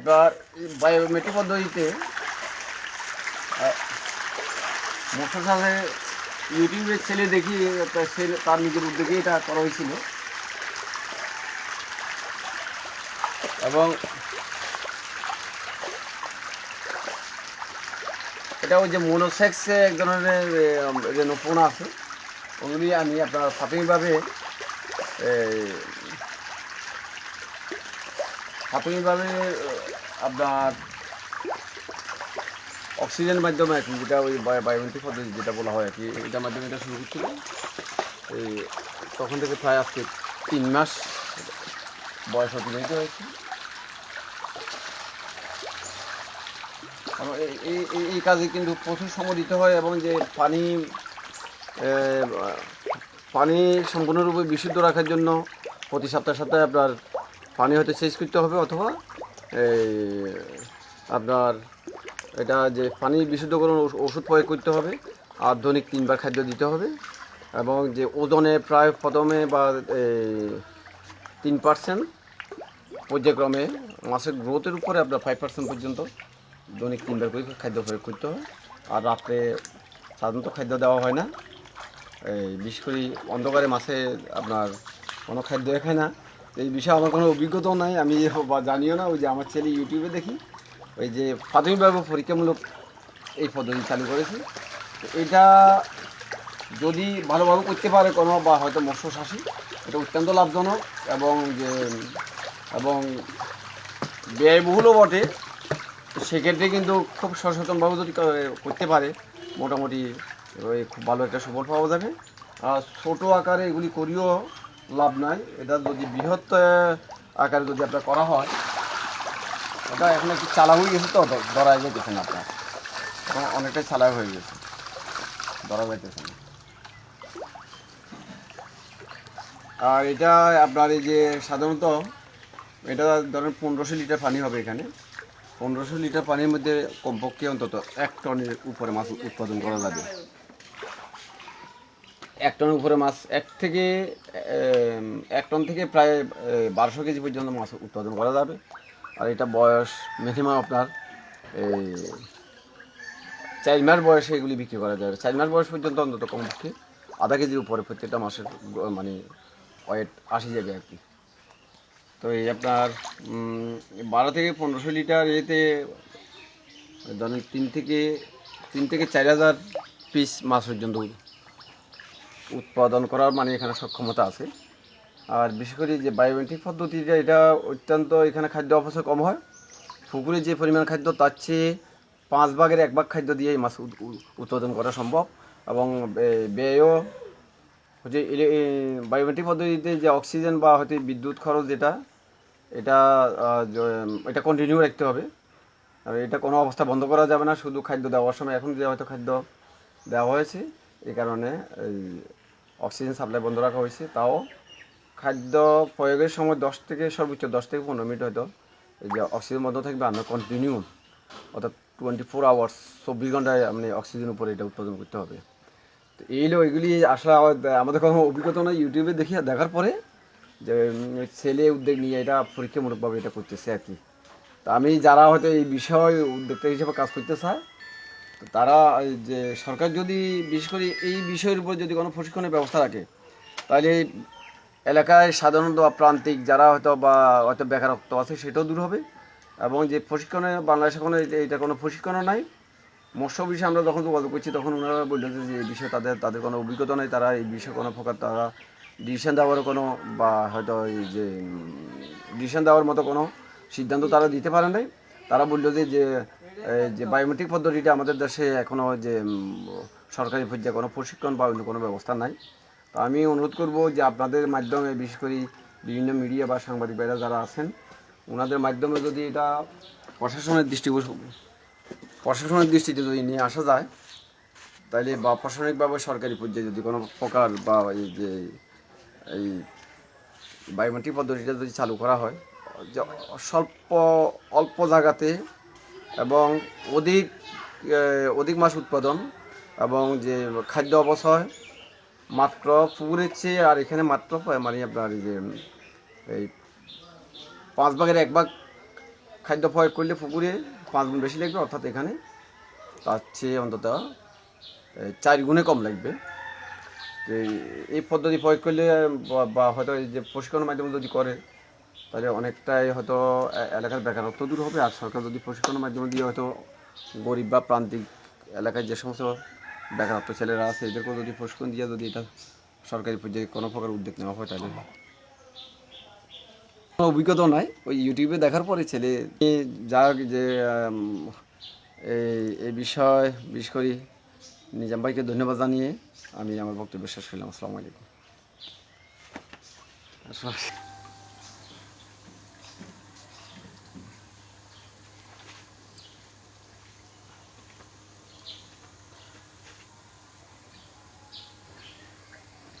আপনার বায়োমেট্রিক পদ্ধতিতে মশার সাথে ইউটিউবে ছেলে দেখি, একটা ছেলে, তার নিজের উদ্যোগে এটা করা হয়েছিল। এবং এটা ওই যে মোনোসেক্সে এক ধরনের যে নোপনা আছে, ওগুলি আমি আপনার প্রাথমিকভাবে প্রাথমিকভাবে আপনার অক্সিজেনের মাধ্যমে আর কি যেটা ওই বায়োমেট্রিক পদ্ধতি যেটা বলা হয় আর কি, এটার মাধ্যমে এটা শুরু করছিল। এই তখন থেকে প্রায় আজকে তিন মাস বয়স অতিবাহিত হয়েছে। এই- এই কাজে কিন্তু প্রচুর সময় দিতে হয় এবং যে পানি পানি সম্পূর্ণরূপে বিশুদ্ধ রাখার জন্য প্রতি সপ্তাহে সপ্তাহে আপনার পানি হয়তো চেঞ্জ করতে হবে অথবা এই আপনার এটা যে পানি বিশুদ্ধকরণ ওষ- ওষুধ প্রয়োগ করতে হবে আর দৈনিক তিনবার খাদ্য দিতে হবে এবং যে ওজনে প্রায় প্রথমে বা এই, তিন পার্সেন্ট পর্যায়ক্রমে মাছের গ্রোথের উপরে আপনার ফাইভ পার্সেন্ট পর্যন্ত দৈনিক তিনবার করে খাদ্য প্রয়োগ করতে হয় আর রাত্রে সাধারণত খাদ্য দেওয়া হয় না। এই বিশেষ করে অন্ধকারে মাছে আপনার কোনো খাদ্য খায় না। এই বিষয়ে আমার কোনো অভিজ্ঞতাও নাই, আমি বা জানিও না, ওই যে আমার ছেলে ইউটিউবে দেখি, ওই যে প্রাথমিকভাবে পরীক্ষামূলক এই পদ্ধতি চালু করেছে। এটা যদি ভালোভাবে করতে পারে কোনো, বা হয়তো মৎস্য চাষি, এটা অত্যন্ত লাভজনক এবং যে, এবং ব্যয়বহুলও বটে। সেক্ষেত্রে কিন্তু খুব সচেতনভাবে যদি করতে পারে, মোটামুটি খুব ভালো একটা সুফল পাওয়া যাবে। আর ছোটো আকারে এগুলি করিও লাভ নাই। এটা যদি বৃহৎ আকারে যদি আপনার করা হয়, ওটা এখন একটু চালা হয়ে গেছে তো, ধরা যাইতেছে না আপনার। এখন অনেকটাই চালা হয়ে গেছে, ধরা যাইতেছে না। আর এটা আপনার এই যে সাধারণত, এটা ধরেন পনেরোশো লিটার পানি হবে এখানে। পনেরোশো লিটার পানির মধ্যে কমপক্ষে অন্তত এক টনের উপরে মাছ উৎপাদন করা যাবে এক টনের উপরে মাছ, এক থেকে এক টন থেকে প্রায় বারোশো কেজি পর্যন্ত মাছ উৎপাদন করা যাবে। আর এটা বয়স মিনিমাম আপনার এই চার মাস বয়সে এগুলি বিক্রি করা যাবে। চার মাস বয়স পর্যন্ত অন্তত কমপক্ষে আধা কেজির উপরে প্রত্যেকটা মাসের মানে ওয়েট আসি যাবে আর কি। তো এই আপনার বারো থেকে পনেরোশো লিটার এতে, ধরেন তিন থেকে তিন থেকে চার হাজার পিস মাছ পর্যন্ত উৎপাদন করার মানে এখানে সক্ষমতা আছে। আর বিশেষ করে যে বায়োমেট্রিক পদ্ধতিটা, এটা অত্যন্ত এখানে খাদ্য অপচয় কম হয়। পুকুরে যে পরিমাণ খাদ্য, তার চেয়ে পাঁচ ভাগের এক ভাগ খাদ্য দিয়ে মাছ উৎ- উৎ- উৎপাদন করা সম্ভব। এবং ব্যয়ও হচ্ছে বায়োমেট্রিক পদ্ধতিতে যে অক্সিজেন বা হয়তো বিদ্যুৎ খরচ যেটা, এটা এটা কন্টিনিউ রাখতে হবে। আর এটা কোনো অবস্থা বন্ধ করা যাবে না, শুধু খাদ্য দেওয়ার সময়। এখন যে হয়তো খাদ্য দেওয়া হয়েছে এই কারণে অক্সিজেন সাপ্লাই বন্ধ রাখা হয়েছে। তাও খাদ্য প্রয়োগের সময় দশ থেকে, সর্বোচ্চ দশ থেকে পনেরো মিনিট হয়তো এই যে অক্সিজেন বন্ধ থাকবে আমরা কন্টিনিউ অর্থাৎ টোয়েন্টি ফোর আওয়ার্স চব্বিশ ঘন্টায় আপনি অক্সিজেন উপরে এটা উৎপাদন করতে হবে। তো এইগুলো এগুলি আসলে আমাদের- কোনো অভিজ্ঞতা নয় ইউটিউবে দেখি, দেখার পরে যে ছেলে উদ্যোগ নিয়ে এটা পরীক্ষামূলকভাবে এটা করতেছে আর কি। তা আমি যারা হয়তো এই বিষয় উদ্যোক্তা হিসেবে কাজ করতে চায় তারা যে সরকার যদি, বিশেষ করে এই বিষয়ের উপর যদি কোনো প্রশিক্ষণের ব্যবস্থা রাখে, তাহলে এলাকায় সাধারণত প্রান্তিক যারা হয়তো বা, হয়তো বেকারত্ব আছে, সেটাও দূর হবে। এবং যে প্রশিক্ষণে, বাংলাদেশে কোনো এটা কোনো প্রশিক্ষণও নাই। মৎস্য বিষয়ে আমরা যখন যোগাযোগ করছি, তখন ওনারা বললেন যে এই বিষয়ে তাদের তাদের কোনো অভিজ্ঞতা নেই, তারা এই বিষয়ে কোনো প্রকার তারা ডিসিশন দেওয়ারও কোনো বা হয়তো এই যে ডিসিশন দেওয়ার মতো কোনো সিদ্ধান্ত তারা দিতে পারে নাই। তারা বলল যে যে বায়োমেট্রিক পদ্ধতিটা আমাদের দেশে এখনও যে সরকারি পর্যায়ে কোনো প্রশিক্ষণ বা অন্য কোনো ব্যবস্থা নাই। তো আমি অনুরোধ করব যে আপনাদের মাধ্যমে, বিশেষ করে বিভিন্ন মিডিয়া বা সাংবাদিক ভাইরা যারা আছেন ওনাদের মাধ্যমে যদি এটা প্রশাসনের দৃষ্টি প্রশাসনের দৃষ্টিতে যদি নিয়ে আসা যায় তাহলে বা প্রশাসনিকভাবে সরকারি পর্যায়ে যদি কোনো প্রকার বা এই যে, এই বায়োমেট্রিক পদ্ধতিটা যদি চালু করা হয়, যে স্বল্প, অল্প জায়গাতে এবং অধিক অধিক মাছ উৎপাদন এবং যে খাদ্য অপচয় মাত্র পুকুরের চেয়ে আর এখানে মাত্র মানে আপনার যে, এই পাঁচ ভাগের এক ভাগ খাদ্য প্রয়োগ করলে পুকুরে পাঁচ গুণ বেশি লাগবে, অর্থাৎ এখানে তার চেয়ে অন্তত চার গুণে কম লাগবে। এই- পদ্ধতি প্রয়োগ করলে বা- হয়তো যে প্রশিক্ষণের মাধ্যমে যদি করে তাহলে অনেকটাই হয়তো এলাকার বেকারত্ব দূর হবে। আর সরকার যদি প্রশিক্ষণের মাধ্যমে দিয়ে হয়তো গরিব বা প্রান্তিক এলাকায় যে সমস্ত বেকারত্ব ছেলেরা আছে, এদেরকেও যদি প্রশিক্ষণ দিয়ে যদি এটা সরকারি পর্যায়ে কোনো প্রকার উদ্যোগ নেওয়া হয়, তাহলে কোনো অভিজ্ঞতা নাই। ওই ইউটিউবে দেখার পরে ছেলে যা যে এই বিষয়, বিশেষ করে নিজাম ভাইকে ধন্যবাদ জানিয়ে আমি আমার বক্তব্য শেষ করলাম। আসসালামু আলাইকুম।